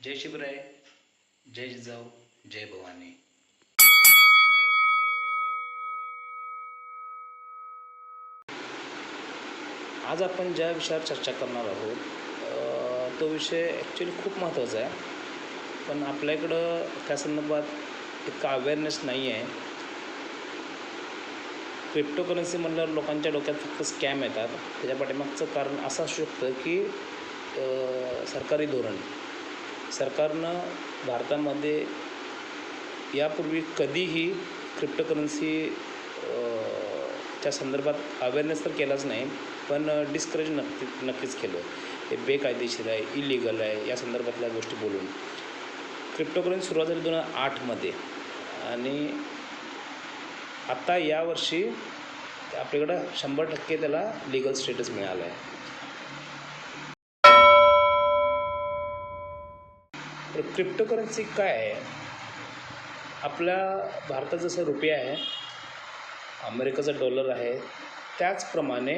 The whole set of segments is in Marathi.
जय शिवराय जय जिजाऊ जय भवानी. आज आपण ज्या विषयावर चर्चा करणार आहोत तो विषय ॲक्च्युली खूप महत्त्वाचा आहे. पण आपल्याकडं त्या संदर्भात इतका अवेअरनेस नाही आहे क्रिप्टोकरन्सी म्हणल्यावर लोकांच्या डोक्यात फक्त स्कॅम येतात. त्याच्या पाठीमागचं कारण असं असू शकतं की सरकारी धोरण. सरकारनं भारतामध्ये यापूर्वी कधीही क्रिप्टोकरन्सी च्या संदर्भात अवेअरनेस तर केलाच नाही पण डिस्करेज नक्की नक्कीच केलं. हे बेकायदेशीर आहे इलिगल आहे या संदर्भातल्या गोष्टी बोलून. क्रिप्टोकरन्सी सुरुवात झाली दोन हजार आठमध्ये आणि आत्ता यावर्षी आपल्याकडं शंभर टक्के त्याला लिगल स्टेटस मिळालं आहे तर क्रिप्टोकरन्सी काय आहे? आपल्या भारतात जसं रुपया आहे अमेरिकेचा डॉलर आहे त्याचप्रमाणे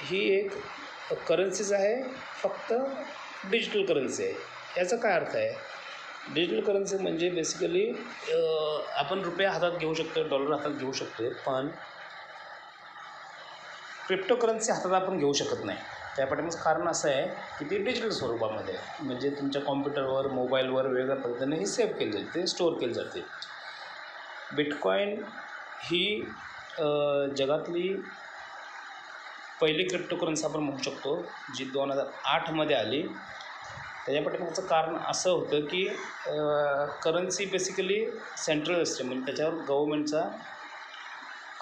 ही एक करन्सीज आहे फक्त डिजिटल करन्सी आहे. याचा काय अर्थ आहे? डिजिटल करन्सी म्हणजे बेसिकली आपण रुपया हातात घेऊ शकतो डॉलर हातात घेऊ शकतो पण क्रिप्टोकरन्सी हातात आपण घेऊ शकत नाही. त्या पाठीमागचं कारण असं आहे की ती डिजिटल स्वरूपामध्ये आहे. म्हणजे तुमच्या कॉम्प्युटरवर मोबाईलवर वेगळ्या पद्धतीने ही सेव्ह केली जाते ते स्टोअर केली जाते. बिटकॉईन ही जगातली पहिली क्रिप्टोकरन्सी आपण म्हणू शकतो जी दोन हजार आठमध्ये आली. त्याच्या पाठीमागचं कारण असं होतं की करन्सी बेसिकली सेंट्रल असते. म्हणजे त्याच्यावर गव्हर्मेंटचा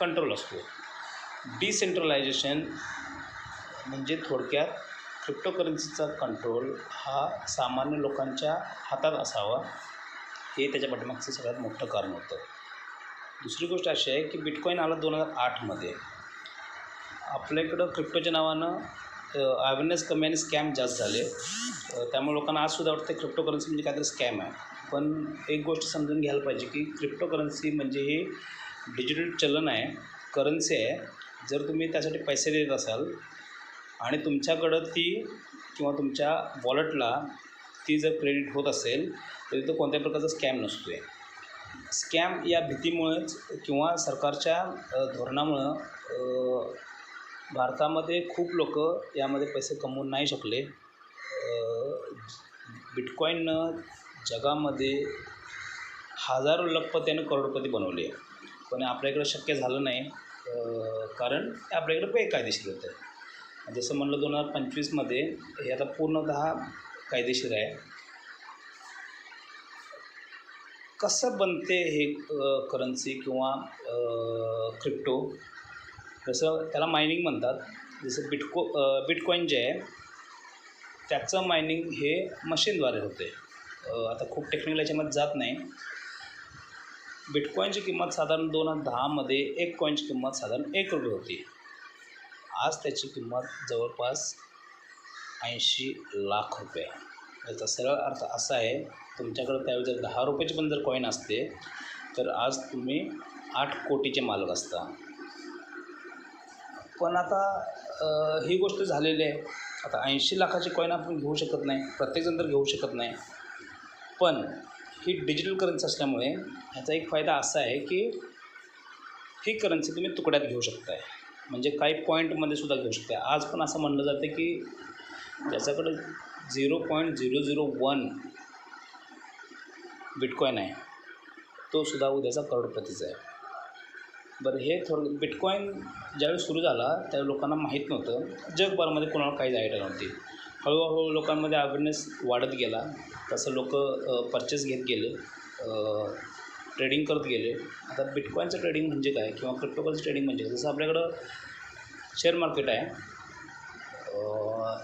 कंट्रोल असतो. डिसेंट्रलायझेशन म्हणजे थोडक्यात क्रिप्टोकरन्सीचा कंट्रोल हा सामान्य लोकांच्या हातात असावा हे त्याच्या पाठीमागचं सगळ्यात मोठं कारण होतं. दुसरी गोष्ट अशी आहे की बिटकॉईन आला दोन हजार आठमध्ये आपल्याकडं क्रिप्टोच्या नावानं अवेअरनेस कमी आणि स्कॅम जास्त झाले. त्यामुळे लोकांना आजसुद्धा वाटतं क्रिप्टोकरन्सी म्हणजे काहीतरी स्कॅम आहे. पण एक गोष्ट समजून घ्यायला पाहिजे की क्रिप्टोकरन्सी म्हणजे ही डिजिटल चलन आहे करन्सी आहे. जर तुम्ही त्यासाठी पैसे देत असाल आणि तुमच्याकडं ती किंवा तुमच्या वॉलेटला ती जर क्रेडिट होत असेल तर तिथं कोणत्याही प्रकारचा स्कॅम नसतो आहे स्कॅम या भीतीमुळेच किंवा सरकारच्या धोरणामुळं भारतामध्ये खूप लोक यामध्ये पैसे कमवून नाही शकले. बिटकॉईननं जगामध्ये हजारो लखपत्यानं करोडपती बनवले. पण आपल्याकडं शक्य झालं नाही. कारण ते आपल्याकडं बेकायदेशीर होतं. जसं म्हणलं दोन हजार पंचवीसमध्ये हे आता पूर्णतः कायदेशीर आहे. कसं बनते हे करन्सी किंवा क्रिप्टो जसं त्याला मायनिंग म्हणतात. जसं बिटको बिटकॉईन जे आहे त्याचं मायनिंग हे मशीनद्वारे होते. आता खूप टेक्निकल याच्यामध्ये जात नाही. बिटकॉईनची किंमत साधारण दोन हजार दहामध्ये एक कॉईनची किंमत साधारण एक रुपये होती. आज त्याची किंमत जवळपास ऐंशी लाख रुपये. याचा सरळ अर्थ असा आहे तुमच्याकडं त्यावेळी जर दहा रुपयाची पण जर कॉईन असते तर आज तुम्ही आठ कोटीचे मालक असता. पण आता ही गोष्ट झालेली आहे. आता ऐंशी लाखाची कॉईन आपण घेऊ शकत नाही प्रत्येकजण तर घेऊ शकत नाही. पण ही डिजिटल करन्सी असल्यामुळे ह्याचा एक फायदा असा आहे की ही करन्सी तुम्ही तुकड्यात घेऊ शकताय. म्हणजे काही पॉईंटमध्ये सुद्धा घेऊ शकते. आज पण असं म्हणलं जातं की ज्याच्याकडं zero point zero zero one bitcoin आहे तो सुद्धा उद्याचा करोडपतीचा आहे. बरं हे थोडं बिटकॉईन ज्यावेळी सुरू झाला त्यावेळी लोकांना माहीत नव्हतं. जगभरामध्ये कोणाला काहीच आयडिया नव्हती. हळूहळू लोकांमध्ये अवेअरनेस वाढत गेला. तसं लोक परचेस घेत गेले. ट्रेडिंग करत गेले. आता बिटकॉईनचं ट्रेडिंग म्हणजे काय किंवा क्रिप्टोकरन्सी ट्रेडिंग म्हणजे काय? जसं आपल्याकडं शेअर मार्केट आहे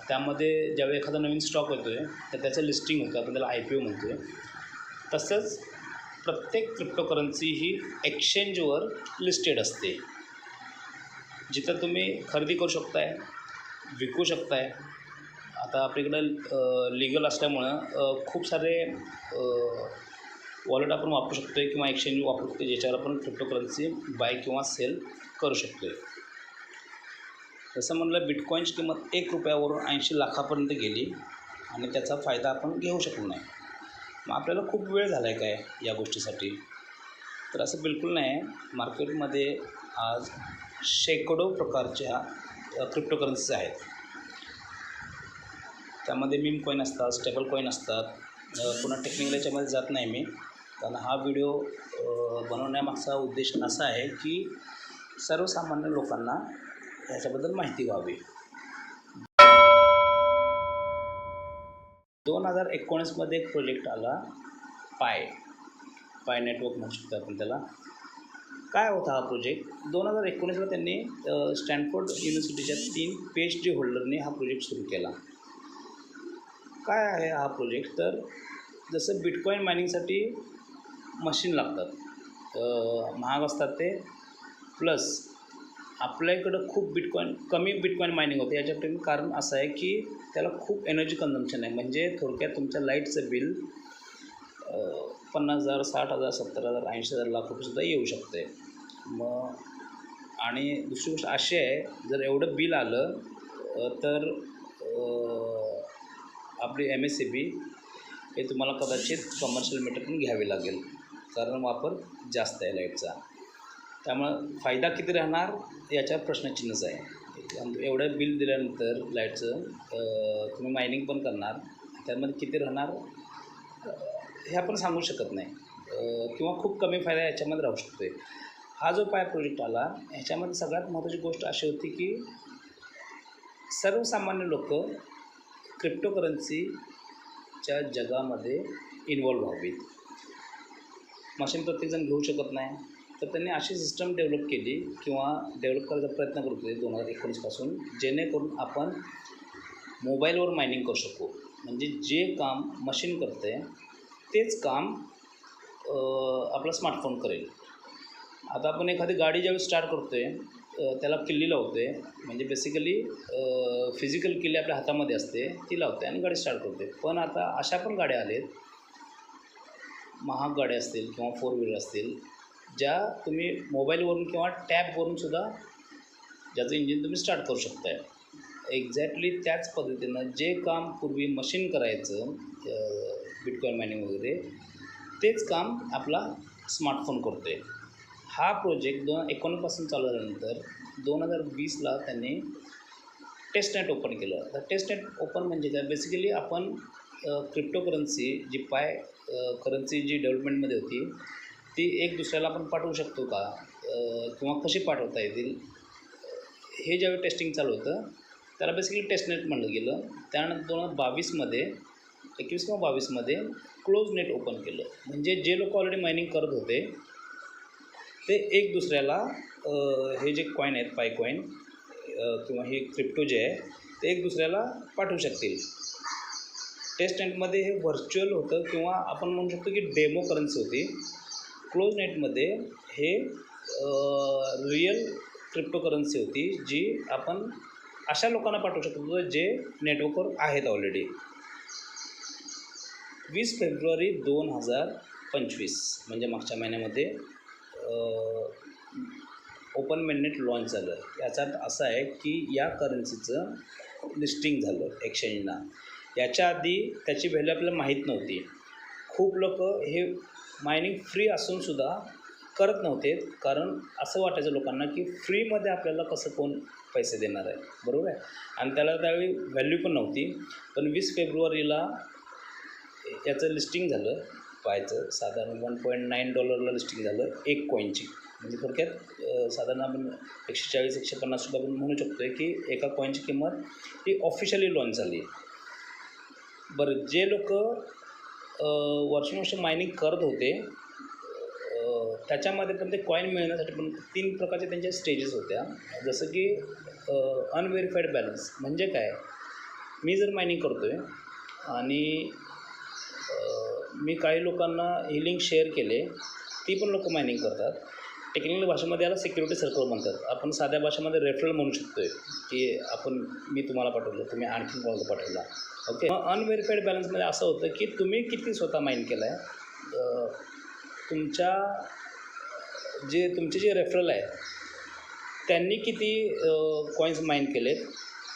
त्यामध्ये ज्यावेळी एखादा नवीन स्टॉक येतो आहे तर त्याचं लिस्टिंग होतं आपण त्याला आय पी ओ म्हणतो आहे तसंच प्रत्येक क्रिप्टोकरन्सी ही एक्सचेंजवर लिस्टेड असते. जिथं तुम्ही खरेदी करू शकताय विकू शकताय. आता आपल्याकडं लिगल असल्यामुळं खूप सारे वॉलेट आपण वापरू शकतो आहे किंवा एक्सचेंज वापरू शकतो ज्याच्यावर आपण क्रिप्टोकरन्सी बाय किंवा सेल करू शकतो आहे जसं म्हणलं बिटकॉईनची किंमत एक रुपयावरून ऐंशी लाखापर्यंत गेली आणि त्याचा फायदा आपण घेऊ शकलो नाही. मग आपल्याला खूप वेळ झाला आहे काय या गोष्टीसाठी? तर असं बिलकुल नाही. मार्केटमध्ये आज शेकडो प्रकारच्या क्रिप्टोकरन्सीज आहेत. त्यामध्ये मीम कॉईन असतात स्टेबल कॉईन असतात. पुन्हा टेक्निकल याच्यामध्ये जात नाही मी. कारण हा व्हिडिओ बनवण्यामागचा उद्देश असा आहे की सर्वसामान्य लोकांना ह्याच्याबद्दल माहिती व्हावी. दोन हजार एकोणीसमध्ये एक प्रोजेक्ट आला पाय. पाय नेटवर्क म्हणू शकतो आपण त्याला. काय होता हा प्रोजेक्ट दोन हजार एकोणीसला त्यांनी स्टॅनफोर्ड युनिव्हर्सिटीच्या तीन पी एच डी होल्डरने हा प्रोजेक्ट सुरू केला. काय आहे हा प्रोजेक्ट तर जसं बिटकॉईन मायनिंगसाठी मशीन लागतात. महाग असतात ते. प्लस आपल्या इकडं खूप बिटकॉईन कमी बिटकॉईन मायनिंग होते. याच्या कारण असं आहे की त्याला खूप एनर्जी कन्झम्पशन आहे. म्हणजे थोडक्यात तुमच्या लाईटचं बिल पन्नास हजार साठ हजार सत्तर हजार ऐंशी हजार लाख रुपयेसुद्धा येऊ शकते. मग आणि दुसरी गोष्ट अशी आहे जर एवढं बिल आलं तर आपली एम एस सी बी हे तुम्हाला कदाचित कमर्शियल पण घ्यावी लागेल. कारण वापर जास्त आहे लाईटचा. त्यामुळं फायदा किती राहणार याच्यावर प्रश्नचिन्हच आहे. एवढं बिल दिल्यानंतर लाईटचं तुम्ही मायनिंग पण करणार त्यामध्ये किती राहणार हे आपण सांगू शकत नाही. किंवा खूप कमी फायदा याच्यामध्ये राहू शकतो आहे हा जो पाय प्रोजेक्ट आला ह्याच्यामध्ये सगळ्यात महत्त्वाची गोष्ट अशी होती की सर्वसामान्य लोक क्रिप्टोकरन्सीच्या जगामध्ये इन्वॉल्व्ह व्हावीत. मशीन प्रत्येकजण घेऊ शकत नाही. तर त्यांनी अशी सिस्टम डेव्हलप केली किंवा डेव्हलप करायचा प्रयत्न करत होते दोन हजार एकोणीसपासून जेणेकरून आपण मोबाईलवर मायनिंग करू शकू. म्हणजे जे काम मशीन करते तेच काम आपला स्मार्टफोन करेल. आता आपण एखादी गाडी ज्यावेळी स्टार्ट करतो आहे त्याला किल्ली लावते म्हणजे बेसिकली फिजिकल किल्ली आपल्या हातामध्ये असते ती लावते आणि गाडी स्टार्ट करते पण आता अशा पण गाड्या आलेत महाग गाड्या असतील किंवा फोर व्हीलर असतील ज्या तुम्ही मोबाईलवरून किंवा टॅबवरून सुद्धा ज्याचं इंजिन तुम्ही स्टार्ट करू शकताय. एक्झॅक्टली त्याच पद्धतीनं जे काम पूर्वी मशीन करायचं बिटकॉईन मायनिंग वगैरे तेच काम आपला स्मार्टफोन करतो आहे हा प्रोजेक्ट दोन एकोणीसपासून चालू झाल्यानंतर दोन हजार वीसला त्यांनी टेस्टनेट ओपन केलं. तर टेस्टनेट ओपन म्हणजे काय? बेसिकली आपण क्रिप्टोकरन्सी जी पाय करन्सी जी डेव्हलपमेंटमध्ये होती ती एक दुसऱ्याला आपण पाठवू शकतो का? किंवा कशी पाठवता येतील? हे ज्यावेळी टेस्टिंग चालू होतं त्याला बेसिकली टेस्टनेट म्हणलं गेलं. त्यानंतर दोन हजार बावीसमध्ये एकवीस किंवा बावीसमध्ये क्लोज नेट ओपन केलं. म्हणजे जे लोक ऑलरेडी मायनिंग करत होते ते एक दुसऱ्याला हे जे कॉईन आहेत पाय कॉईन किंवा हे क्रिप्टो जे आहे ते एक दुसऱ्याला पाठवू शकतील. टेस्ट नेटमध्ये हे व्हर्च्युअल होतं किंवा आपण म्हणू शकतो की डेमो करन्सी होती. क्लोज नेटमध्ये हे रिअल क्रिप्टो करन्सी होती जी आपण अशा लोकांना पाठवू शकतो जे नेटवर्कवर आहेत ऑलरेडी वीस फेब्रुवारी दोन हजार पंचवीस म्हणजे मागच्या महिन्यामध्ये ओपन मेननेट लॉन्च झालं. याचा अर्थ असा आहे की या करन्सीचं लिस्टिंग झालं एक्सचेंजला याच्या आधी त्याची व्हॅल्यू आपल्याला माहीत नव्हती. खूप लोक हे मायनिंग फ्री असूनसुद्धा करत नव्हते कारण असं वाटायचं लोकांना की फ्रीमध्ये आपल्याला कसं कोण पैसे देणार आहे बरोबर आहे? आणि त्याला त्यावेळी व्हॅल्यू पण नव्हती. पण वीस फेब्रुवारीला याचं लिस्टिंग झालं पाहायचं. साधारण वन पॉईंट नाईन डॉलरला लिस्टिंग झालं एक कॉईनची म्हणजे थोडक्यात साधारण आपण एकशे चाळीस एकशे पन्नाससुद्धा आपण म्हणू शकतो आहे की एका कॉईनची किंमत ही ऑफिशियली लॉन्च झाली. बरं जे लोक वर्षानुवर्ष मायनिंग करत होते त्याच्यामध्ये पण ते कॉईन मिळण्यासाठी पण तीन प्रकारचे त्यांच्या स्टेजेस होत्या. जसं की अनव्हेरीफाईड बॅलन्स म्हणजे काय? मी जर मायनिंग करतो आहे आणि मी काही लोकांना ही लिंक शेअर केले ती पण लोक मायनिंग करतात. टेक्निकल भाषेमध्ये याला सिक्युरिटी सर्कल म्हणतात. आपण साध्या भाषेमध्ये रेफरल म्हणू शकतो आहे की आपण मी तुम्हाला पाठवलं तुम्ही आणखीन कोणाला पाठवला. ओके मग अनव्हेरीफाईड बॅलन्समध्ये असं होतं की तुम्ही किती स्वतः माइन केलं आहे तुमच्या जे तुमचे जे रेफरल आहेत त्यांनी किती कॉईन्स माइन केलेत?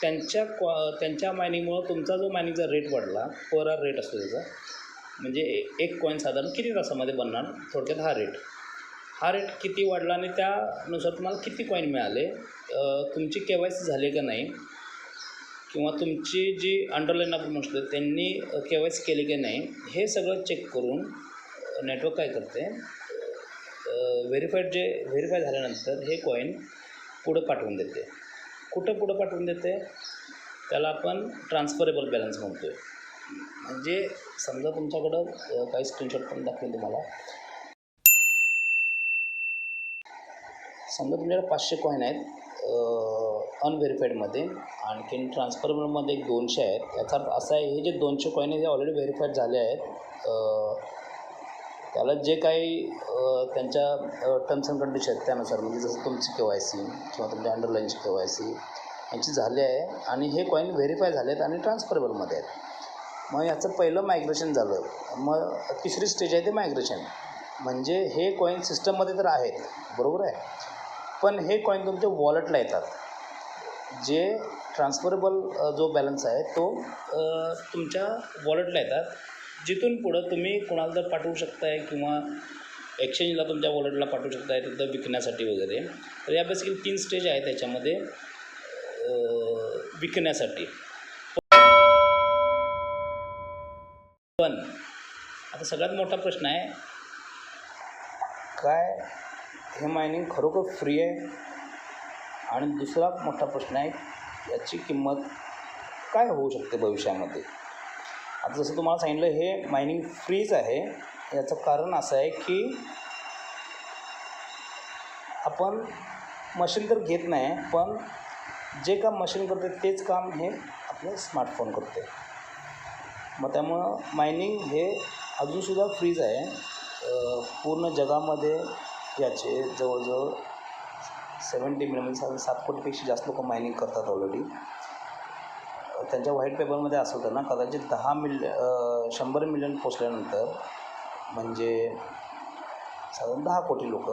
त्यांच्या क्वा त्यांच्या मायनिंगमुळं तुमचा जो मायनिंगचा रेट वाढला पर आर रेट असतो त्याचा म्हणजे एक कॉईन साधारण किती तासामध्ये बनणार? थोडक्यात हा रेट हा रेट किती वाढला आणि त्यानुसार तुम्हाला किती कॉईन मिळाले? तुमची के वाय सी झाली का नाही? किंवा तुमची जी अंडरलाईन आपण म्हणतो त्यांनी के वाय सी केली की नाही? हे सगळं चेक करून नेटवर्क काय करते? व्हेरीफाईड जे व्हेरीफाय झाल्यानंतर हे कॉईन पुढं पाठवून देते. कुठं पुढं पाठवून देते? त्याला आपण ट्रान्सफरेबल बॅलन्स म्हणतो आहे म्हणजे समजा तुमच्याकडं काही स्क्रीनशॉट पण दाखवेन तुम्हाला. समजा तुमच्याकडे पाचशे कॉईन आहेत अनव्हेरीफाईडमध्ये आणखीन ट्रान्सफरमध्ये एक दोनशे आहेत. याचा अर्थ असा आहे हे जे दोनशे कॉईन आहेत हे ऑलरेडी व्हेरीफाईड झाले आहेत. त्याला जे काही त्यांच्या टर्म्स अँड कंडिशन आहेत त्यानुसार म्हणजे जसं तुमची के वाय सी किंवा तुमच्या अंडरलाईनची के वाय सी यांची झाली आहे. आणि हे कॉईन व्हेरीफाय झाले आहेत आणि ट्रान्सफरेबलमध्ये आहेत. मग याचं पहिलं मायग्रेशन झालं. मग तिसरी स्टेज आहे ते मायग्रेशन म्हणजे हे कॉईन सिस्टममध्ये तर आहेत. बरोबर आहे? पण हे कॉईन तुमच्या वॉलेटला येतात. जे ट्रान्सफरेबल जो बॅलन्स आहे तो तुमच्या वॉलेटला येतात. जिथून पुढं तुम्ही कोणाला तर पाठवू शकताय किंवा एक्सचेंजला तुमच्या वॉलेटला पाठवू शकताय तिथं विकण्यासाठी वगैरे. तर या बेसिकली तीन स्टेज आहे त्याच्यामध्ये विकण्यासाठी. पण आता सगळ्यात मोठा प्रश्न आहे काय हे मायनिंग खरोखर फ्री आहे. आणि दुसरा मोठा प्रश्न आहे याची किंमत काय होऊ शकते भविष्यामध्ये? आता जसं तुम्हाला सांगितलं हे मायनिंग फ्रीज आहे. याचं कारण असं आहे की आपण मशीन तर घेत नाही पण जे काम मशीन करते तेच काम हे आपलं स्मार्टफोन करते. मग त्यामुळं मायनिंग हे अजूनसुद्धा फ्रीज आहे. पूर्ण जगामध्ये याचे जवळजवळ सेवन्टी मिलियन म्हणजे साधारण सात कोटीपेक्षा जास्त लोक मायनिंग करतात ऑलरेडी त्यांच्या व्हाईट पेपरमध्ये असं होतं ना कदाचित दहा मिल शंभर मिलियन पोचल्यानंतर म्हणजे साधारण दहा कोटी लोक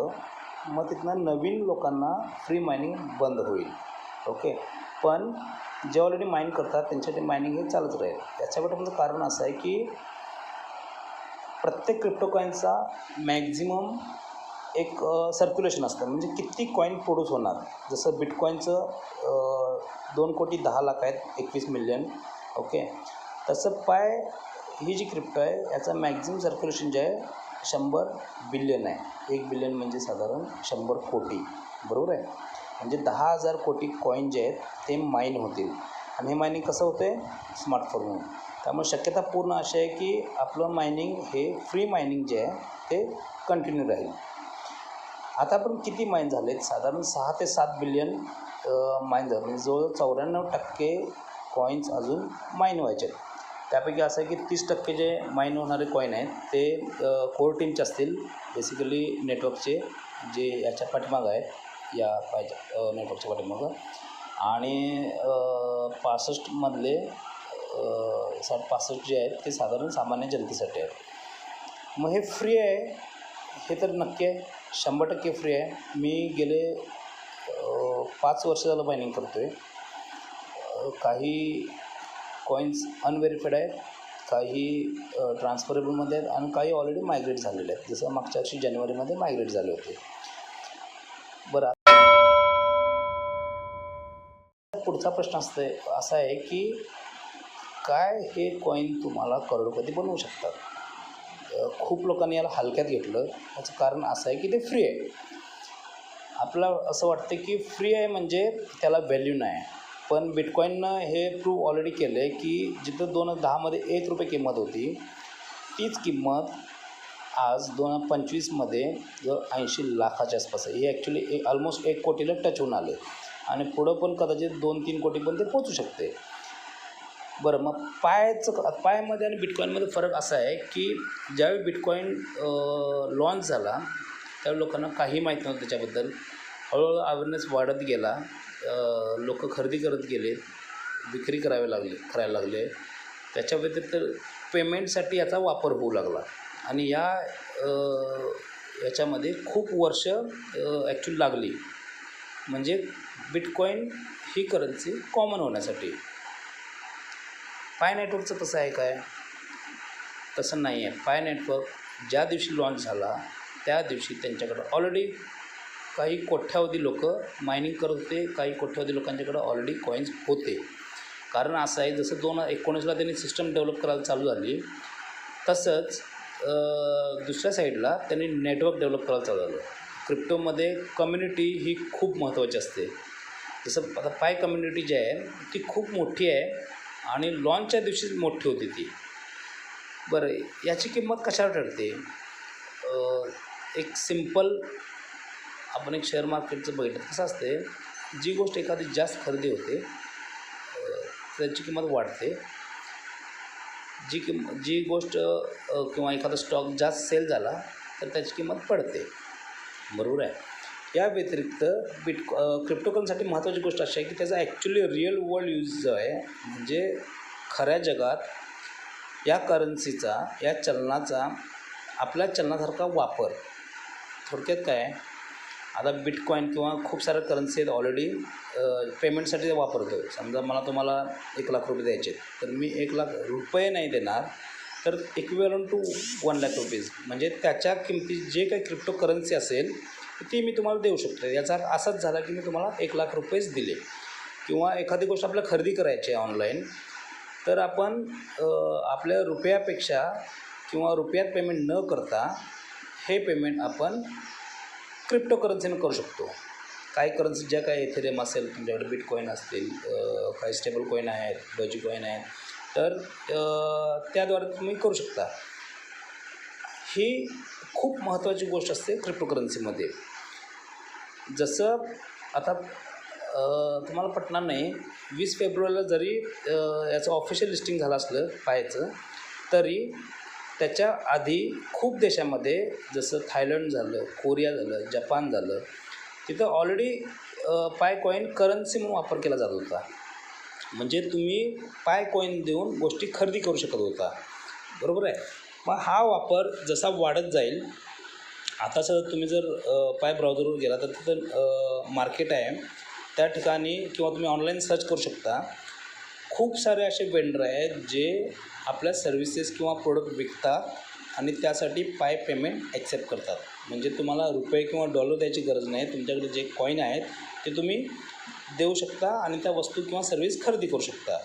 मग तिथनं नवीन लोकांना फ्री मायनिंग बंद होईल. ओके? पण जे ऑलरेडी माइन करतात त्यांच्यासाठी मायनिंग हे चालूच राहील. याच्या पाठीमागचं कारण असं आहे की प्रत्येक क्रिप्टोकॉईनचा मॅक्झिमम एक सर्क्युलेशन असतं. म्हणजे किती कॉईन प्रोड्यूस होणार? जसं बिटकॉईनचं दोन कोटी दहा लाख आहेत एकवीस मिलियन ओके तसं पाय ही जी क्रिप्टो आहे याचं मॅक्झिमम सर्क्युलेशन जे आहे शंभर बिलियन आहे. एक बिलियन म्हणजे साधारण शंभर कोटी. बरोबर आहे? म्हणजे दहा हजार कोटी कॉईन जे आहेत ते माईन होतील. आणि हे मायनिंग कसं होतं आहे स्मार्टफोनवरून त्यामुळे शक्यता पूर्ण अशी आहे की आपलं मायनिंग हे फ्री मायनिंग जे आहे ते कंटिन्यू राहील. आता पण किती माईन झाले आहेत साधारण सहा ते सात बिलियन माईन झाले. म्हणजे जवळ चौऱ्याण्णव टक्के कॉईन्स अजून माईन व्हायचे आहेत. त्यापैकी असं आहे की तीस टक्के जे माईन होणारे कॉईन आहेत ते कोर टीमचे असतील. बेसिकली नेटवर्कचे जे याच्या पाठीमागं आहेत या पाहिजे नेटवर्कच्या पाठीमागं. आणि पासष्टमधले साठ पासष्ट जे आहेत ते साधारण सामान्य जनतेसाठी आहेत. मग हे फ्री आहे हे तर नक्की आहे. शंभर टक्के फ्री आहे. मी गेले पाच वर्ष झालं मायनिंग करतो आहे काही कॉईन्स अनव्हेरिफाईड आहेत. काही ट्रान्सफरेबलमध्ये आहेत आणि काही ऑलरेडी मायग्रेट झालेले आहेत. जसं मागच्या वर्षी जानेवारीमध्ये मायग्रेट झाले होते. बरं पुढचा प्रश्न असते असा आहे की काय हे कॉईन तुम्हाला करोडपती बनवू शकतात? खूप लोकांनी याला हलक्यात घेतलं. याचं कारण असं आहे की ते फ्री आहे. आपला असं वाटतं की फ्री आहे म्हणजे त्याला व्हॅल्यू नाही. पण बिटकॉईननं हे प्रूव्ह ऑलरेडी केलं आहे की जिथं दोन हजार दहामध्ये एक रुपये किंमत होती तीच किंमत आज दोन हजार पंचवीसमध्ये जर ऐंशी लाखाच्या आसपास आहे. हे ॲक्च्युली एक ऑलमोस्ट एक कोटीला टच होऊन आले आणि पुढं पण कदाचित दोन तीन कोटीपर्यंत ते पोचू शकते. बरं मग पायचं पायमध्ये आणि बिटकॉईनमध्ये फरक असा आहे की ज्यावेळी बिटकॉईन लॉन्च झाला त्यावेळी लोकांना काही माहीत नव्हतं त्याच्याबद्दल. हळूहळू अवेअरनेस वाढत गेला. लोक खरेदी करत गेले विक्री करावे लागले करायला लागले. त्याच्या व्यतिरिक्त पेमेंटसाठी याचा वापर होऊ लागला. आणि या याच्यामध्ये खूप वर्ष ॲक्च्युली लागली. म्हणजे बिटकॉईन ही करन्सी कॉमन होण्यासाठी. पाय नेटवर्कचं तसं आहे काय? तसं नाही आहे पाय नेटवर्क ज्या दिवशी लॉन्च झाला त्या दिवशी त्यांच्याकडं ऑलरेडी काही कोट्यावधी लोक मायनिंग करत होते काही कोट्यावधी लोकांच्याकडं ऑलरेडी कॉईन्स होते. कारण असं आहे जसं दोन एकोणीसला त्यांनी सिस्टम डेव्हलप करायला चालू झाली तसंच दुसऱ्या साईडला त्यांनी नेटवर्क डेव्हलप करायला चालू झालं. क्रिप्टोमध्ये कम्युनिटी ही खूप महत्त्वाची असते. जसं आता पाय कम्युनिटी जी आहे ती खूप मोठी आहे. आणि लॉनच्या दिवशीच मोठी होती ती. बरं याची किंमत कशावर ठरते? एक सिंपल आपण एक शेअर मार्केटचं बघितलं कसं असते जी गोष्ट एखादी जास्त खरेदी होते त्याची किंमत वाढते. जी किंम जी गोष्ट किंवा एखादा स्टॉक जास्त सेल झाला तर त्याची किंमत पडते. बरोबर आहे? या व्यतिरिक्त बिट क्रिप्टोकरन्सीसाठी महत्त्वाची गोष्ट अशी आहे की त्याचा ॲक्च्युली रिअल वर्ल्ड यूज जो आहे म्हणजे खऱ्या जगात या करन्सीचा या चलनाचा आपल्या चलनासारखा वापर. थोडक्यात काय आता बिटकॉईन किंवा खूप साऱ्या करन्सी आहेत ऑलरेडी पेमेंटसाठी वापरतो वापरतो समजा मला तुम्हाला एक लाख रुपये द्यायचे आहेत, तर मी एक लाख रुपये नाही देणार तर equal to one lakh rupees म्हणजे त्याच्या किमती जे काही क्रिप्टो करन्सी असेल ती मी तुम्हाला देऊ शकतो. याचा अर्थ असाच झाला की मी तुम्हाला एक लाख रुपयेच दिले. किंवा एखादी गोष्ट आपल्याला खरेदी करायची आहे ऑनलाईन तर आपण आपल्या रुपयापेक्षा किंवा रुपयात पेमेंट न करता हे पेमेंट आपण क्रिप्टो करन्सीनं करू शकतो. काही करन्सी ज्या काही एथेरियम असेल तुमच्याकडे बिटकॉईन असतील काही स्टेबल कॉईन आहेत डॉजी कॉईन आहेत तर त्याद्वारे तुम्ही करू शकता. ही खूप महत्त्वाची गोष्ट असते क्रिप्टो करन्सीमध्ये जसं आता तुम्हाला पटणार नाही वीस फेब्रुवारीला जरी याचं ऑफिशियल लिस्टिंग झालं असलं पाहायचं तरी त्याच्या आधी खूप देशामध्ये जसं थायलंड झालं कोरिया झालं जपान झालं तिथं ऑलरेडी पाय कॉईन करन्सी म्हणून वापर केला जात होता. म्हणजे तुम्ही पाय कॉईन देऊन गोष्टी खरेदी करू शकत होता. बरोबर आहे? मग हा वापर जसा वाढत जाईल आता सर तुम्ही जर पाय ब्राउझरवर गेला तर तिथं मार्केट आहे. त्या ठिकाणी किंवा तुम्ही ऑनलाईन सर्च करू शकता. खूप सारे असे वेंडर आहेत जे आपल्या सर्व्हिसेस किंवा प्रोडक्ट विकतात आणि त्यासाठी पाय पेमेंट ॲक्सेप्ट करतात. म्हणजे तुम्हाला रुपये किंवा डॉलर द्यायची गरज नाही. तुमच्याकडे जे कॉईन आहेत ते तुम्ही देऊ शकता आणि त्या वस्तू किंवा सर्व्हिस खरेदी करू शकता.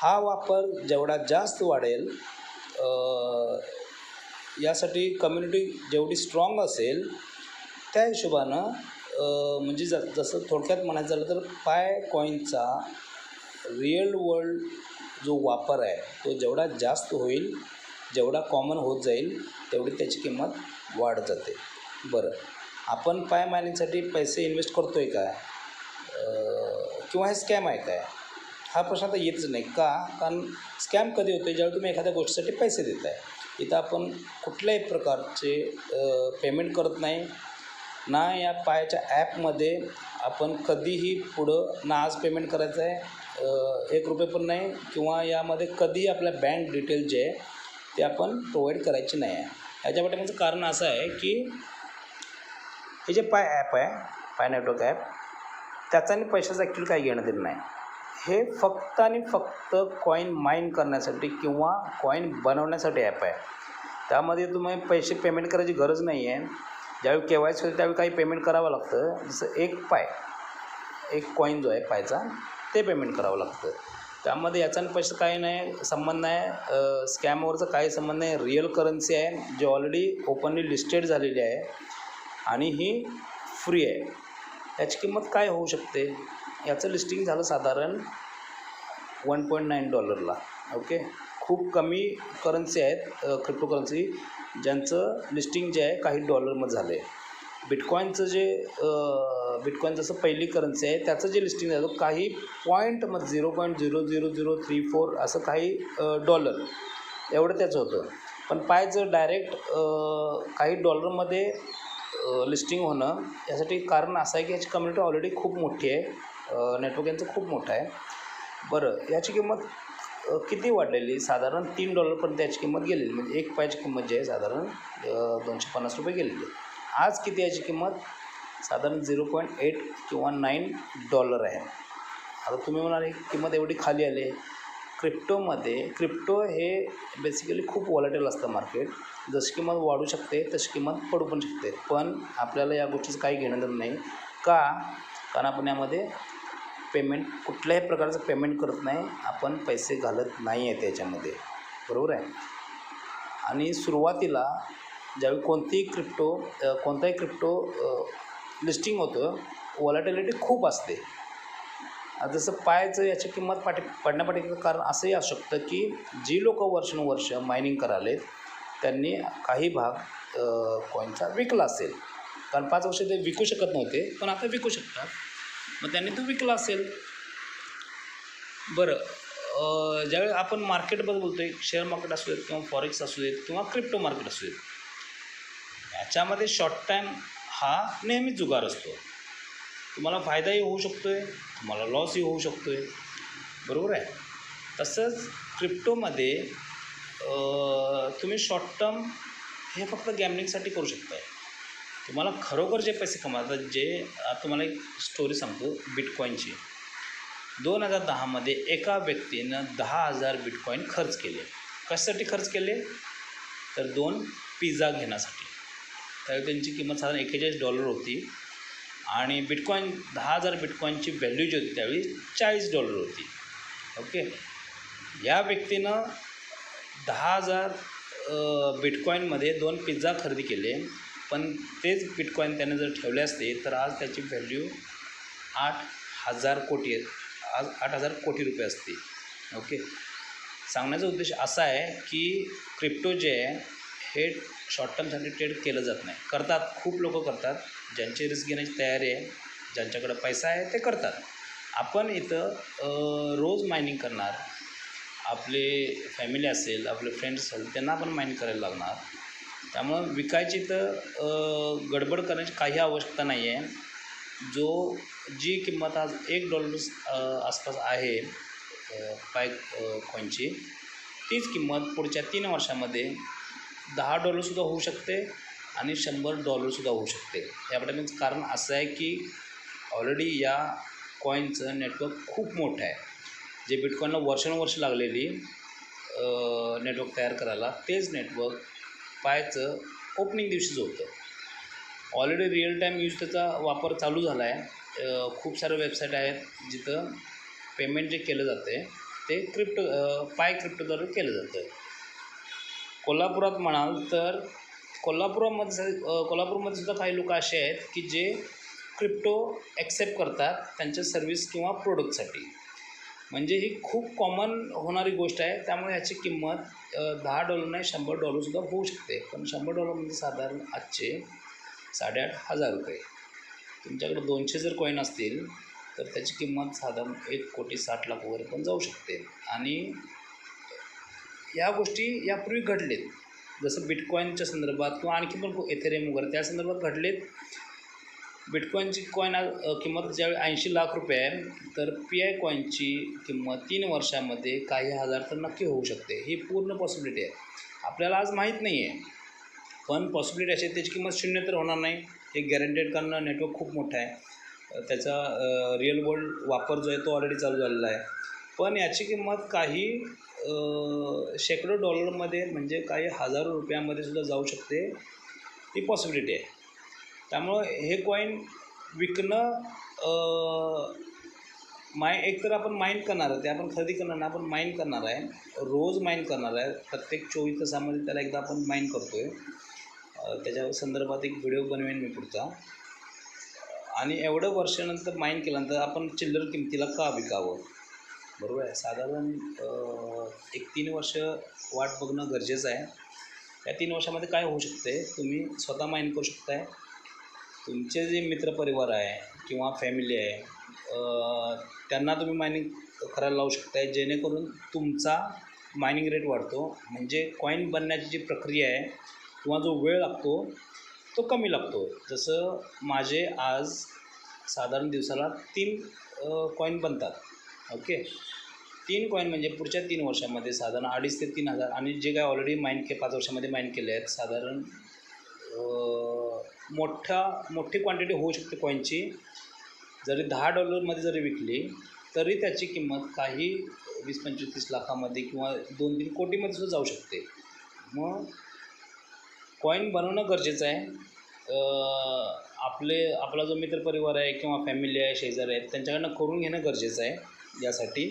हा वापर जेवढा जास्त वाढेल यासाठी कम्युनिटी जेवढी स्ट्रॉंग असेल त्या हिशोबानं म्हणजे ज जसं थोडक्यात म्हणायचं झालं तर पाय कॉईनचा रिअल वर्ल्ड जो वापर आहे तो जेवढा जास्त होईल जेवढा कॉमन होत जाईल तेवढी त्याची किंमत वाढत जाते. बरं. आपण पाय मायनिंगसाठी पैसे इन्व्हेस्ट करतो आहे काय किंवा हे स्कॅम आहे काय? हा प्रश्न आता येतच नाही. का? कारण स्कॅम कधी होते ज्यावेळी तुम्ही एखाद्या गोष्टीसाठी पैसे देत आहे इथं आपण कुठल्याही प्रकारचे पेमेंट करत नाही. ना या पायाच्या ॲपमध्ये आपण कधीही पुढं ना आज पेमेंट करायचं आहे एक रुपये पण नाही किंवा यामध्ये कधीही आपल्या बँक डिटेल जे आहे ते आपण प्रोव्हाइड करायचे नाही आहे. याच्या पाठीमागचं कारण असं आहे की हे जे पाय ॲप आहे पाय नेटवर्क ॲप त्याचा आणि पैशाचं ॲक्च्युली काही घेणं देणं नाही. हे फक्त आणि फक्त कॉईन माइन करण्यासाठी किंवा कॉईन बनवण्यासाठी ॲप आहे. त्यामध्ये तुम्ही पैसे पेमेंट करायची गरज नाही आहे. ज्यावेळी के वाय सी होते त्यावेळी काही पेमेंट करावं लागतं. जसं एक पाय एक कॉईन जो आहे पायचा ते पेमेंट करावं लागतं. त्यामध्ये याचा पैसे काही नाही संबंध नाही. स्कॅमवरचा काही संबंध नाही. रिअल करन्सी आहे जी ऑलरेडी ओपनली लिस्टेड झालेली आहे. आणि ही फ्री आहे. याची किंमत काय होऊ शकते? याचं लिस्टिंग झालं साधारण वन पॉईंट नाईन डॉलरला ओके खूप कमी करन्सी आहेत क्रिप्टो करन्सी ज्यांचं लिस्टिंग जे आहे काही डॉलरमध्ये झालं आहे बिटकॉईनचं जे बिटकॉईन जसं पहिली करन्सी आहे त्याचं जे लिस्टिंग झालं काही पॉईंट मग zero point zero zero zero three four असं काही डॉलर एवढं त्याचं होतं. पण पाय जर डायरेक्ट काही डॉलरमध्ये लिस्टिंग होणं यासाठी कारण असं आहे की याची कम्युनिटी ऑलरेडी खूप मोठी आहे. नेटवर्क यांचं खूप मोठं आहे. बरं याची किंमत किती वाढलेली? साधारण तीन डॉलरपर्यंत याची किंमत गेलेली. म्हणजे एक पायाची किंमत जी आहे साधारण दोनशे पन्नास रुपये गेलेली. आज किती याची किंमत? साधारण झिरो पॉईंट एट किंवा नाईन डॉलर आहे. आता तुम्ही म्हणाल किंमत एवढी खाली आली आहे. क्रिप्टोमध्ये क्रिप्टो हे बेसिकली खूप वॉलेटेल असतं मार्केट जशी किंमत वाढू शकते तशी किंमत पडू पण शकते. पण आपल्याला या गोष्टीचं काही घेणं देणं नाही. का? कारण आपण यामध्ये पेमेंट कुठल्याही प्रकारचं पेमेंट करत नाही. आपण पैसे घालत नाही आहे त्याच्यामध्ये. बरोबर आहे? आणि सुरुवातीला ज्यावेळी कोणतीही क्रिप्टो कोणताही क्रिप्टो लिस्टिंग होतं वॉलेटिलिटी खूप असते. जसं पायाचं याची किंमत पाठी पडण्यापाठीचं कारण असंही असू शकतं की जी लोक वर्षानुवर्ष मायनिंग करालेत त्यांनी काही भाग कॉईनचा विकला असेल. कारण पाच वर्ष ते विकू शकत नव्हते पण आता विकू शकतात. मग त्यांनी तो विकला असेल. बरं ज्यावेळी आपण मार्केटबद्दल बोलतो आहे शेअर मार्केट असू देत किंवा फॉरेक्स असू देत किंवा क्रिप्टो मार्केट असू देत याच्यामध्ये शॉर्ट टाईम हा नेहमीच जुगार असतो. तुम्हाला फायदाही होऊ शकतो आहे तुम्हाला लॉसही होऊ शकतो आहे बरोबर आहे? तसंच क्रिप्टोमध्ये तुम्ही शॉर्ट टर्म हे फक्त गॅमलिंगसाठी करू शकता तुम्हाला खरोखर जे पैसे कमावतात जे तुम्हाला एक स्टोरी सांगतो बिटकॉईनची दोन हजार दहामध्ये एका व्यक्तीनं दहा हजार बिटकॉईन खर्च केले. कशासाठी खर्च केले? तर दोन पिझ्झा घेण्यासाठी. त्यावेळी त्यांची किंमत साधारण एकेचाळीस डॉलर होती. आणि बिटकॉईन दहा हजार बिटकॉईनची व्हॅल्यू जी होती त्यावेळी चाळीस डॉलर होती. ओके या व्यक्तीनं दहा हजार बिटकॉईनमध्ये दोन पिझ्झा खरेदी केले. पण तेच बिटकॉईन त्याने जर ठेवले असते तर आज त्याची व्हॅल्यू आठ हजार कोटी आज आठ हजार कोटी रुपये असते. ओके सांगण्याचा उद्देश असा आहे की क्रिप्टो जे आहे हे शॉर्ट टर्मसाठी ट्रेड केलं जात नाही. करतात खूप लोक करतात. ज्यांची रिस्क घेण्याची तयारी आहे ज्यांच्याकडं पैसा आहे ते करतात. आपण इथं रोज मायनिंग करणार. आपले फॅमिली असेल आपले फ्रेंड्स असेल त्यांना पण मायनिंग करायला लागणार. त्यामुळं विकायची तर गडबड करण्याची काही आवश्यकता नाही आहे जो जी किंमत आज एक डॉलर आसपास आहे पाय कॉईनची तीच किंमत पुढच्या तीन वर्षामध्ये दहा डॉलरसुद्धा होऊ शकते आणि शंभर डॉलरसुद्धा होऊ शकते. यापाठीमागचं कारण असं आहे की ऑलरेडी या कॉईनचं नेटवर्क खूप मोठं आहे. जे बिटकॉईनला वर्षानुवर्ष लागलेली नेटवर्क तयार करायला तेच नेटवर्क पायचं ओपनिंग दिवशीच होतं. ऑलरेडी रिअल टाईम यूज त्याचा वापर चालू झाला आहे खूप सारे वेबसाईट आहेत जिथं पेमेंट जे केलं जाते ते क्रिप्टो पाय क्रिप्टोद्वारे केलं जातं कोल्हापुरात म्हणाल तर कोल्हापुरामध्ये स- कोल्हापूरमध्ये सुद्धा काही लोक असे आहेत की जे क्रिप्टो ॲक्सेप्ट करतात त्यांच्या सर्विस किंवा प्रोडक्टसाठी. म्हणजे ही खूप कॉमन होणारी गोष्ट आहे. त्यामुळे याची किंमत दहा डॉलर नाही शंभर डॉलरसुद्धा होऊ शकते. पण शंभर डॉलर म्हणजे साधारण आजचे साडेआठ हजार रुपये. तुमच्याकडे दोनशे जर कॉईन असतील तर त्याची किंमत साधारण एक कोटी साठ लाख वगैरे पण जाऊ शकते. आणि या गोष्टी यापूर्वी घडलेत. जसं बिटकॉईनच्या संदर्भात किंवा आणखी पण एथेरियम वगैरे त्या संदर्भात घडलेत. बिटकॉईनची कॉईन आज किंमत ज्यावेळी ऐंशी लाख रुपये आहे तर पी आय कॉईनची किंमत तीन वर्षामध्ये काही हजार तर नक्की होऊ शकते. ही पूर्ण पॉसिबिलिटी आहे. आपल्याला आज माहीत नाही आहे पण पॉसिबिलिटी अशी त्याची किंमत शून्य तर होणार नाही. हे गॅरंटेड करणं नेटवर्क खूप मोठं आहे. त्याचा रिअल वर्ल्ड वापर जो आहे तो ऑलरेडी चालू झालेला आहे. पण याची किंमत काही शेकडो डॉलरमध्ये म्हणजे काही हजारो रुपयामध्ये सुद्धा जाऊ शकते. ही पॉसिबिलिटी आहे. त्यामुळं हे कॉईन विकणं माय एक तर आपण माइंड करणार आहे. ते आपण खरेदी करणार नाही आपण माइंड करणार आहे. रोज माइंड करणार आहे. प्रत्येक चोवीस तासामध्ये त्याला एकदा आपण माइंड करतो आहे त्याच्या संदर्भात एक व्हिडिओ बनवेन मी पुढचा. आणि एवढं वर्षानंतर माइंड केल्यानंतर आपण चिल्लर किमतीला का विकावं? बरोबर आहे. साधारण एक तीन वर्ष वाट बघणं गरजेचं आहे. या तीन वर्षामध्ये काय होऊ शकते तुम्ही स्वतः माइंड करू शकताय. तुमचे जे मित्रपरिवार आहे किंवा फॅमिली आहे त्यांना तुम्ही मायनिंग करायला लावू शकताय. जेणेकरून तुमचा मायनिंग रेट वाढतो. म्हणजे कॉईन बनण्याची जी प्रक्रिया आहे किंवा जो वेळ लागतो तो कमी लागतो. जसं माझे आज साधारण दिवसाला तीन कॉईन बनतात. ओके. तीन कॉईन म्हणजे पुढच्या तीन वर्षामध्ये साधारण अडीच ते तीन हजार आणि जे काय ऑलरेडी माइंड के पाच वर्षामध्ये माइंड केले आहेत साधारण अ, मोठा मोठी क्वांटिटी होऊ शकते कॉईनची जरी दहा डॉलरमध्ये जरी विकली तरी त्याची किंमत काही वीस पंचवीस तीस लाखामध्ये किंवा दोन तीन कोटीमध्ये सुद्धा जाऊ शकते. मग कॉईन बनवणं गरजेचं आहे. आपले आपला जो मित्रपरिवार आहे किंवा फॅमिली आहे शेजारी आहेत त्यांच्याकडनं करून घेणं गरजेचं आहे. यासाठी.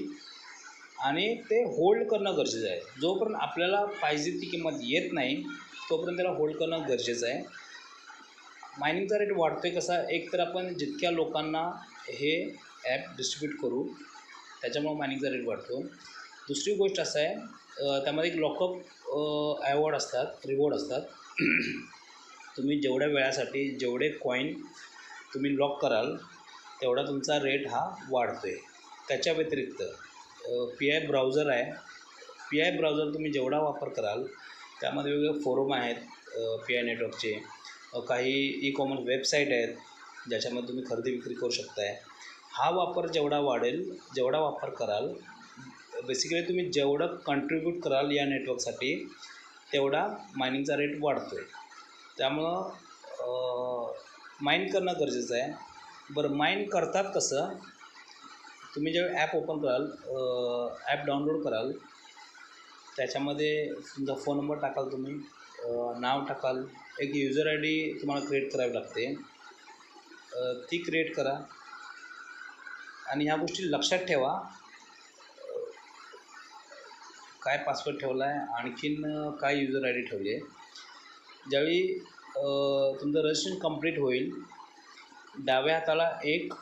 आणि ते होल्ड करणं गरजेचं आहे. जोपर्यंत आपल्याला पाहिजे ती किंमत येत नाही तोपर्यंत त्याला होल्ड करणं गरजेचं आहे. मायनिंगचा रेट वाढतो आहे कसा एक तर आपण जितक्या लोकांना हे ॲप डिस्ट्रीब्यूट करू त्याच्यामुळं मायनिंगचा रेट वाढतो. दुसरी गोष्ट असं आहे त्यामध्ये एक लॉकअप ॲवॉर्ड असतात रिवॉर्ड असतात. तुम्ही जेवढ्या वेळासाठी जेवढे कॉईन तुम्ही लॉक कराल तेवढा तुमचा रेट हा वाढतो आहे त्याच्या व्यतिरिक्त पी आय ब्राउझर आहे. पी आय ब्राउझर तुम्ही जेवढा वापर कराल त्यामध्ये वेगवेगळे फोरम आहेत पी आय नेटवर्कचे काही ई कॉमर्स वेबसाईट आहेत ज्याच्यामध्ये तुम्ही खरेदी विक्री करू शकताय. हा वापर जेवढा वाढेल जेवढा वापर कराल बेसिकली तुम्ही जेवढं कंट्रीब्यूट कराल या नेटवर्कसाठी तेवढा मायनिंगचा रेट वाढतो आहे त्यामुळं माइन करणं गरजेचं आहे. बरं माइन करतात कसं? तुम्ही जेव्हा ॲप ओपन कराल ॲप डाउनलोड कराल त्याच्यामध्ये तुमचा फोन नंबर टाकाल तुम्ही नाव टाकाल. एक युजर आय डी तुम्हाला क्रिएट करावी लागते. ती क्रिएट करा. आणि ह्या गोष्टी लक्षात ठेवा. काय पासवर्ड ठेवला आहे आणखीन काय युजर आय डी ठेवली आहे ज्यावेळी तुमचं रजिस्ट्रेशन कंप्लीट होईल डाव्या हाताला एक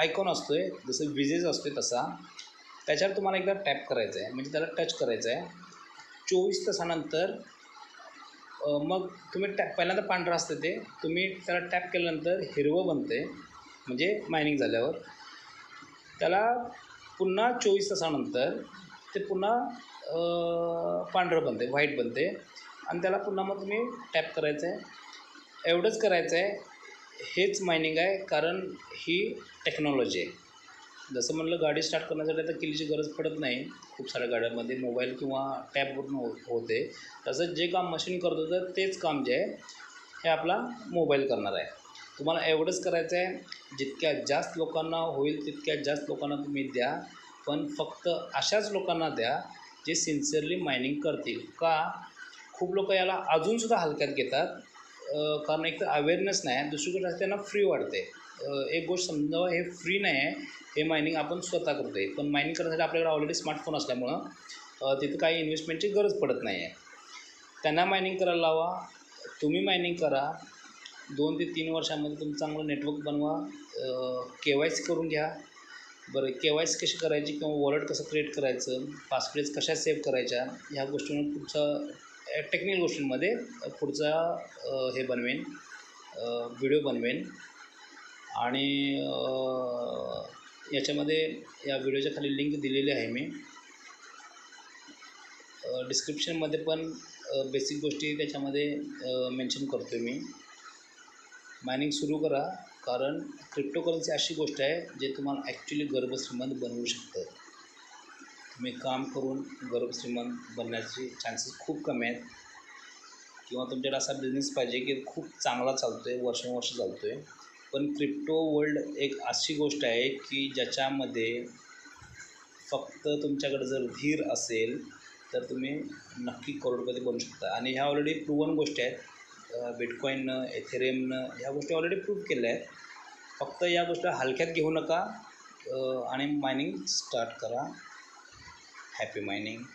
आयकॉन असतो आहे जसं विजेज असतो आहे तसा त्याच्यावर तुम्हाला एकदा टॅप करायचं आहे म्हणजे त्याला टच करायचं आहे चोवीस तासानंतर मग तुम्ही टॅप पहिल्यांदा पांढरं असतं ते तुम्ही त्याला टॅप केल्यानंतर हिरवं बनते म्हणजे मायनिंग झाल्यावर. त्याला पुन्हा चोवीस तासानंतर ते पुन्हा पांढरं बनते व्हाईट बनते आणि त्याला पुन्हा मग तुम्ही टॅप करायचं आहे एवढंच करायचं आहे हेच मायनिंग आहे कारण ही टेक्नॉलॉजी आहे. जसं म्हणलं गाडी स्टार्ट करण्यासाठी आता किल्लीची गरज पडत नाही. खूप साऱ्या गाड्यांमध्ये मोबाईल किंवा टॅबवरून हो होते. तसंच जे काम मशीन करत होतं तेच काम जे आहे हे आपला मोबाईल करणार आहे. तुम्हाला एवढंच करायचं आहे जितक्या जास्त लोकांना होईल तितक्या जास्त लोकांना तुम्ही द्या. पण फक्त अशाच लोकांना द्या जे सिन्सिअरली मायनिंग करतील. का? खूप लोक याला अजूनसुद्धा हलक्यात घेतात. कारण एक तर अवेअरनेस नाही आहे दुसरी गोष्ट असते त्यांना फ्री वाटते. एक गोष्ट समजावं हे फ्री नाही आहे. हे मायनिंग आपण स्वतः करतो आहे पण मायनिंग करण्यासाठी आपल्याकडे ऑलरेडी स्मार्टफोन असल्यामुळं तिथं काही इन्व्हेस्टमेंटची गरज पडत नाही आहे त्यांना मायनिंग करायला लावा. तुम्ही मायनिंग करा. दोन ते तीन वर्षामध्ये तुम्ही चांगलं नेटवर्क बनवा. के वाय सी करून घ्या. बरं के वाय सी कशी करायची किंवा वॉलेट कसं क्रिएट करायचं पासवर्ड्स कशा सेव्ह करायच्या ह्या गोष्टींवर पुढचा टेक्निकल गोष्टींमध्ये पुढचा हे बनवेन व्हिडिओ बनवेन. आणि याच्यामध्ये या व्हिडिओच्या खाली लिंक दिलेली आहे मी. डिस्क्रिप्शनमध्ये पण बेसिक गोष्टी त्याच्यामध्ये मेन्शन करतो आहे मी. मायनिंग सुरू करा कारण क्रिप्टोकरन्सी अशी गोष्ट आहे जे तुम्हाला ॲक्च्युली गर्भश्रीमंत बनवू शकतं. तुम्ही काम करून गर्भश्रीमंत बनण्याचे चान्सेस खूप कमी आहेत. किंवा तुमच्याकडे असा बिझनेस पाहिजे की खूप चांगला चालतो आहे वर्षानुवर्ष चालतो आहे पण क्रिप्टो वर्ल्ड एक अशी गोष्ट आहे की ज्याच्यामध्ये फक्त तुमच्याकडे जर धीर असेल तर तुम्ही नक्की करोडपती बनू शकता. आणि ह्या ऑलरेडी प्रूवन गोष्टी आहेत. बिटकॉईननं एथेरियमनं ह्या गोष्टी ऑलरेडी प्रूव्ह केल्या आहेत. फक्त या गोष्टी हलक्यात घेऊ नका. आणि मायनिंग स्टार्ट करा. happy mining